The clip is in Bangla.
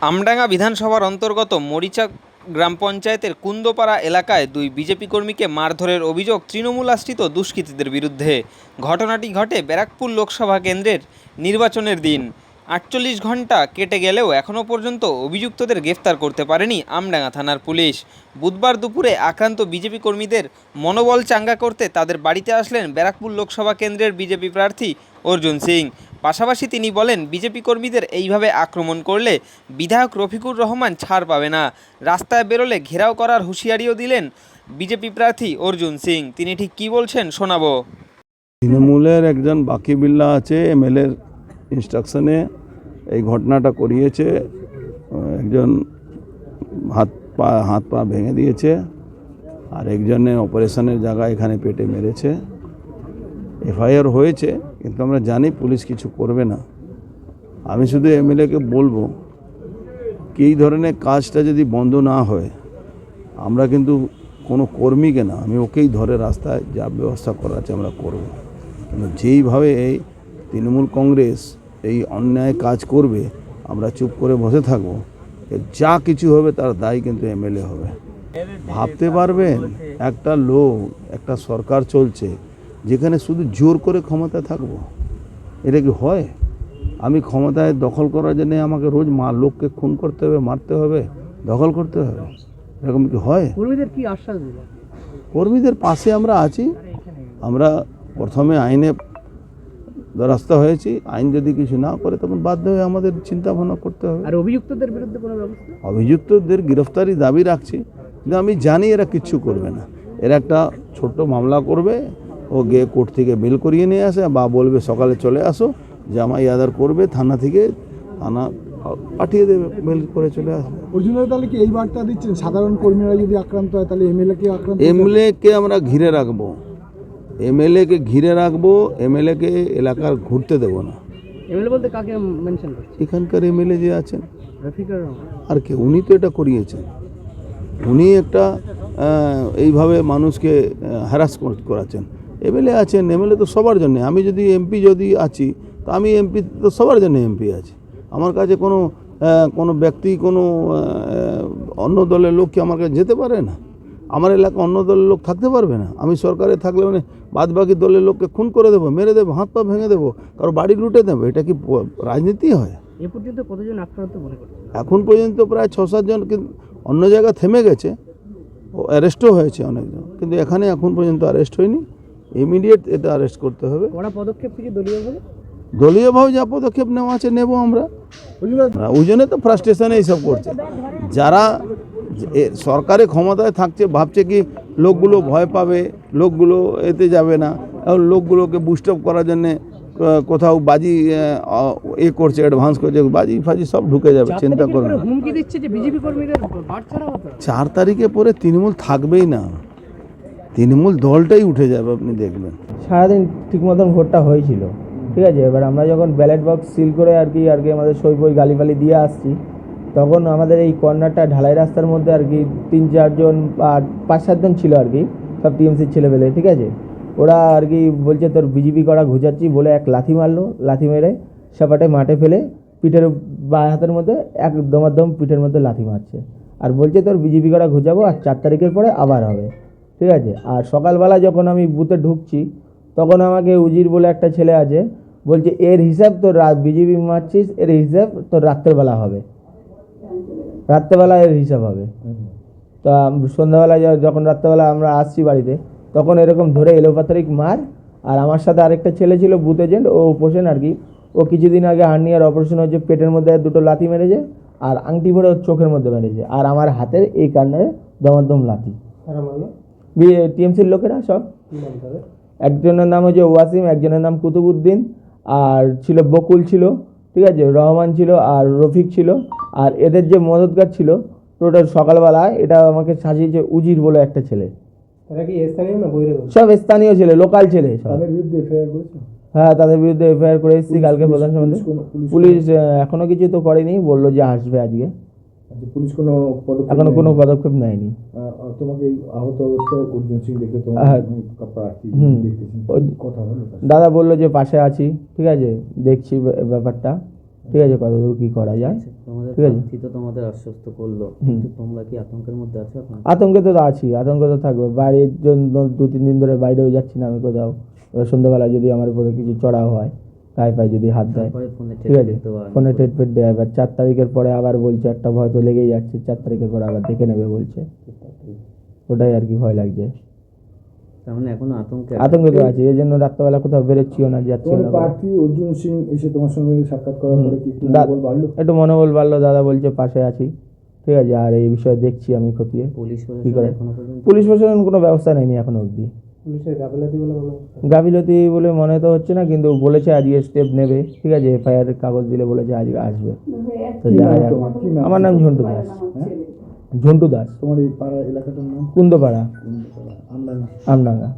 আমডাঙ্গা বিধানসভার অন্তর্গত মরিচা গ্রাম পঞ্চায়েতের কুন্দপাড়া এলাকায় দুই বিজেপি কর্মীকে মারধরের অভিযোগ তৃণমূল আশ্রিত দুষ্কৃতীদের বিরুদ্ধে। ঘটনাটি ঘটে ব্যারাকপুর লোকসভা কেন্দ্রের নির্বাচনের দিন। আটচল্লিশ ঘণ্টা কেটে গেলেও এখনও পর্যন্ত অভিযুক্তদের গ্রেফতার করতে পারেনি আমডাঙ্গা থানার পুলিশ। বুধবার দুপুরে আক্রান্ত বিজেপি কর্মীদের মনোবল চাঙ্গা করতে তাদের বাড়িতে আসলেন ব্যারাকপুর লোকসভা কেন্দ্রের বিজেপি প্রার্থী অর্জুন সিং। পাশাপাশি তিনি বলেন, বিজেপি কর্মীদের এইভাবে আক্রমণ করলে বিধায়ক রফিকুর রহমান ছাড় পাবে না। রাস্তায় বেরোলে ঘেরাও করার হুঁশিয়ারিও দিলেন বিজেপি প্রার্থী অর্জুন সিং। তিনি ঠিক কী বলছেন শোনাবো। তৃণমূলের একজন বাকি বিল্লা আছে, এমএলএর ইনস্ট্রাকশনে এই ঘটনাটা করিয়েছে, একজন হাত পা হাত পা ভেঙে দিয়েছে, আর একজনে অপারেশনের জায়গায় এখানে পেটে মেরেছে। এফআইআর হয়েছে, কিন্তু আমরা জানি পুলিশ কিছু করবে না। আমি শুধু এমএলএকে বলব, কি এই ধরনের কাজটা যদি বন্ধ না হয়, আমরা কিন্তু কোনো কর্মীকে না, আমি ওকেই ধরে রাস্তায় যা ব্যবস্থা করা আছে আমরা করব। কিন্তু যেইভাবে এই তৃণমূল কংগ্রেস এই অন্যায় কাজ করবে আমরা চুপ করে বসে থাকব। যা কিছু হবে তার দায়ী কিন্তু এমএলএ হবে। ভাবতে পারবেন একটা লোক একটা সরকার চলছে যেখানে শুধু জোর করে ক্ষমতা থাকব। এটা কি হয়? আমি ক্ষমতায় দখল করার জন্য আমাকে রোজ মা লোককে খুন করতে হবে মারতে হবে দখল করতে হবে? এরকম কি হয়? কর্মীদের কি আশ্বাস কর্মীদের পাশে আমরা আছি। আমরা প্রথমে আইনে দ্বারস্থ হয়েছি আইন যদি কিছু না করে তখন বাধ্য হয়ে আমাদের চিন্তা ভাবনা করতে হবে। আর অভিযুক্তদের বিরুদ্ধে কোনো ব্যবস্থা? অভিযুক্তদের গ্রেফতারি দাবি রাখছি কিন্তু আমি জানি এরা কিচ্ছু করবে না। এরা একটা ছোট্ট মামলা করবে ও গিয়ে কোর্ট থেকে বেল করিয়ে নিয়ে আসে বা বলবে সকালে চলে আসো জামাই আদার করবে থানা থেকে থানা পাঠিয়ে দেবে বেল করে চলে আসবে। অরিজিনাল তাহলে কি এই বার্তা দিচ্ছেন? সাধারণ কর্মীরা যদি আক্রান্ত হয় তাহলে এমএলএ কে আক্রান্ত হতে- এমএলএকে আমরা ঘিরে রাখব? এমএলএকে ঘিরে রাখব এমএলএকে এলাকার ঘুরতে দেবো না। এমএলএ বলতে কাকে মেনশন করছে এখানকার এমএলএ যে আছেন আর কে উনি তো এটা করিয়েছেন। উনি একটা এইভাবে মানুষকে হ্যারাস করাচ্ছেন। এমএলএ আছেন এমএলএ তো সবার জন্য। আমি যদি এমপি যদি আছি তো আমি এমপি তো সবার জন্য এমপি আছি। আমার কাছে কোনো কোনো ব্যক্তি কোনো অন্য দলের লোক কি আমার কাছে যেতে পারে না? আমার এলাকা অন্য দলের লোক থাকতে পারবে না। আমি সরকারে থাকলে মানে বাদ বাকি দলের লোককে খুন করে দেবো মেরে দেবো হাত পা ভেঙে দেবো কারও বাড়ি লুটে দেবো এটা কি রাজনীতি হয়? এ পর্যন্ত কতজন আক্রান্ত মনে এখন পর্যন্ত প্রায় ছ সাতজন কিন্তু অন্য জায়গা থেমে গেছে ও অ্যারেস্টও হয়েছে অনেকজন কিন্তু এখানে এখন পর্যন্ত অ্যারেস্ট হয়নি। ইমিডিয়েট এটা অ্যারেস্ট করতে হবে। কড়া পদক্ষেপ থেকে দলীয়ভাবে দলীয়ভাবে যা পদক্ষেপ নেওয়া আছে নেব আমরা। ওই জন্য তো ফ্রাস্ট্রেশনে এইসব করছে। যারা সরকারে ক্ষমতায় থাকছে ভাবছে কি লোকগুলো ভয় পাবে লোকগুলো এতে যাবে না। এবং লোকগুলোকে বুস্ট আপ করার জন্যে কোথাও বাজি এ করছে অ্যাডভান্স করছে বাজি ফাজি সব ঢুকে যাবে চিন্তা করুন না। হুমকি দিচ্ছে যে বিজেপি কর্মীদের বাদ ছাড়া হতো চার তারিখে পরে তৃণমূল থাকবেই না। তৃণমূল দলটাই উঠে যাবে আপনি দেখবেন। সারাদিন ঠিক মতন ভোটটা হয়েছিল। ঠিক আছে এবার আমরা যখন ব্যালট বক্স সিল করে আর কি আর কি আমাদের সই বই গালিফালি দিয়ে আসছি তখন আমাদের এই কর্নারটা ঢালাই রাস্তার মধ্যে আর কি তিন চারজন পাঁচ সাতজন ছিল আর কি, সব টিএমসির ছেলেবেলে ঠিক আছে? ওরা আর কি বলছে, তোর বিজেপি করা ঘুচাচ্ছি, বলে এক লাথি মারলো, লাথি মেরে সাপাটে মাঠে ফেলে পিঠের বা হাতের মধ্যে এক দমাদম পিঠের মধ্যে লাথি মারছে। আর বলছে, তোর বিজেপি করা ঘুচাবো আর চার তারিখের পরে আবার হবে। ঠিক আছে? আর সকালবেলা যখন আমি বুথে ঢুকছি, তখন আমাকে উজির বলে একটা ছেলে আছে, বলছে, এর হিসাব তোর রাত বিজেপি মারছিস, এর হিসাব তোর রাত্রেবেলা হবে। রাত্রেবেলা এর হিসাব হবে। তা সন্ধ্যাবেলা যখন রাত্রেবেলা আমরা আসছি বাড়িতে তখন এরকম ধরে এলোপাতারিক মার আর আমার সাথে আরেকটা ছেলে ছিল বুথ এজেন্ট ও পোষেন আর কি। ও কিছুদিন আগে হার্নিয়ার অপারেশন হচ্ছে পেটের মধ্যে দুটো লাথি মেরেছে আর আংটি মেরে ওর চোখের মধ্যে মেরেছে আর আমার হাতের এই কান্নারে দমাদম লাথি। টিএমসির লোকেরা সব। একজনের নাম হচ্ছে ওয়াসিম একজনের নাম কুতুবুদ্দিন আর ছিল বকুল ছিল ঠিক আছে রহমান ছিল আর রফিক ছিল। আর এদের যে মদতগার ছিল টোটাল সকালবেলা এটা আমাকে সাজিয়েছে উজির বলে একটা ছেলে। সব স্থানীয় ছেলে লোকাল ছেলে হ্যাঁ তাদের বিরুদ্ধে এফআইআর করে এসেছি কালকে প্রধান সম্বন্ধে। পুলিশ এখনও কিছু তো করেনি বলল যে আসবে আজকে। আচ্ছা, পুলিশ কোনো পদক্ষেপ এখনও কোনো পদক্ষেপ নেয়নি। তোমাকে আহত অবস্থায় অর্জুন সিং দেখে তোমার হ্যাঁ। প্রার্থী কথা দাদা বলল যে পাশে আছি ঠিক আছে দেখছি ব্য- ব্যাপারটা। ঠিক আছে কতদূর কি করা যায়? তোমাদের ঠিক আছে। তো তোমাদের আশ্বস্ত করল। কিন্তু তোমরা কি আতঙ্কের মধ্যে আছো আতঙ্কে তো আছি আতঙ্কে তো থাকবে। বাড়ির জন্য দু তিন দিন ধরে বাইরেও যাচ্ছি না আমি কোথাও। এবার সন্ধ্যাবেলা যদি আমার উপরে কিছু চড়াও হয় গায়ে পায়ে যদি হাত দেয় ঠিক আছে? ফোনে টেট ফেট দেয় এবার চার তারিখের পরে আবার বলছে একটা ভয় তো লেগেই যাচ্ছে চার তারিখের পরে আবার দেখে নেবে বলছে। ওটাই আর কি ভয় লাগছে। তার মানে এখনও আতঙ্কে আতঙ্কে তো আছি এই জন্য রাত্রেবেলা কোথাও বেরোচ্ছিও না না প্রার্থী অর্জুন সিং এসে তোমার সঙ্গে সাক্ষাৎ করার পরে কি একটু মনোবল বাড়লো? একটু মনোবল বাড়লো দাদা বলছে পাশে আছি। ঠিক আছে আর এই বিষয়ে দেখছি আমি খতিয়ে। পুলিশ প্রশাসন পুলিশ কোনো ব্যবস্থা নেয়নি এখনও অবধি। পুলিশের গাফিলাতি বলে মনে তো হচ্ছে না কিন্তু বলেছে আজকে স্টেপ নেবে। ঠিক আছে এফআইআর কাগজ দিলে বলেছে আজকে আসবে। তো আমার নাম ঝন্টু দাস। হ্যাঁ? ঝন্টু দাস। তোমার এই পাড়া এলাকাটার নাম? কুন্দপাড়া। আমরা আমডাঙ্গা